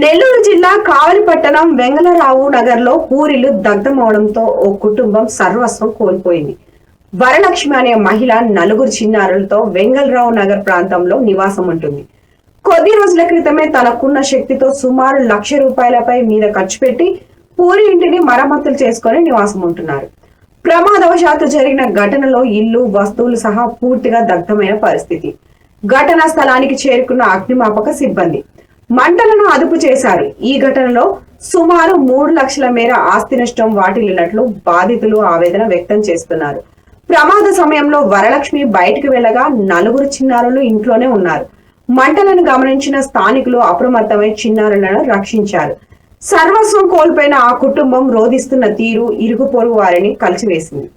నెల్లూరు జిల్లా కావలిపట్టణం వెంగళరావు నగర్లో పూరిలు దగ్ధమవడంతో ఓ కుటుంబం సర్వస్వం కోల్పోయింది. వరలక్ష్మి అనే మహిళ నలుగురు చిన్నారులతో వెంగళరావు నగర్ ప్రాంతంలో నివాసం ఉంటుంది. కొద్ది రోజుల క్రితమే తనకున్న శక్తితో సుమారు లక్ష రూపాయలపై మీద ఖర్చు పెట్టి పూరి ఇంటిని మరమ్మతులు చేసుకుని నివాసం ఉంటున్నారు. ప్రమాదవశాత్తు జరిగిన ఘటనలో ఇల్లు వస్తువులు సహా పూర్తిగా దగ్ధమైన పరిస్థితి. ఘటనా స్థలానికి చేరుకున్న అగ్నిమాపక సిబ్బంది. మంటలను అదుపు చేశారు. ఈ ఘటనలో సుమారు మూడు లక్షల మేర ఆస్తి నష్టం వాటిల్లినట్లు బాధితులు ఆవేదన వ్యక్తం చేస్తున్నారు. ప్రమాద సమయంలో వరలక్ష్మి బయటకు వెళ్ళగా నలుగురు చిన్నారులు ఇంట్లోనే ఉన్నారు. మంటలను గమనించిన స్థానికులు అప్రమత్తమై చిన్నారులను రక్షించారు. సర్వస్వం కోల్పోయిన ఆ కుటుంబం రోధిస్తున్న తీరు ఇరుగు పొరుగు వారిని కలిసివేసింది.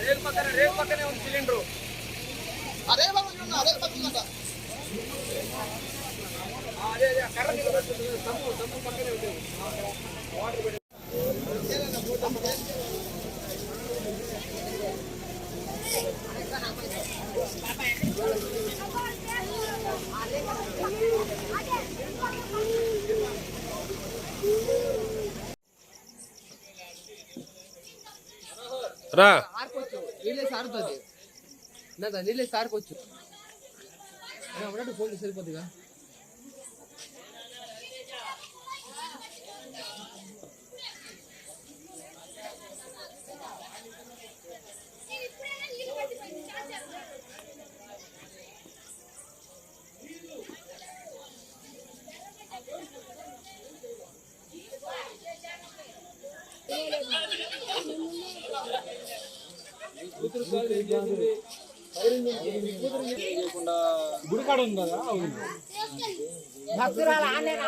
రేపు పక్కన రేపు పక్కనే ఉంది సిలిండరు. అదే పక్కన అదే పక్కన రా సార్కొచ్చు నీళ్ళే సారుతుంది ఇందా నీళ్ళే సార్కొచ్చు ఉన్నట్టు ఫోన్ సరిపోతుందిగా గుడికాడ ఉంది కదా భక్తురాలు ఆన్లైన్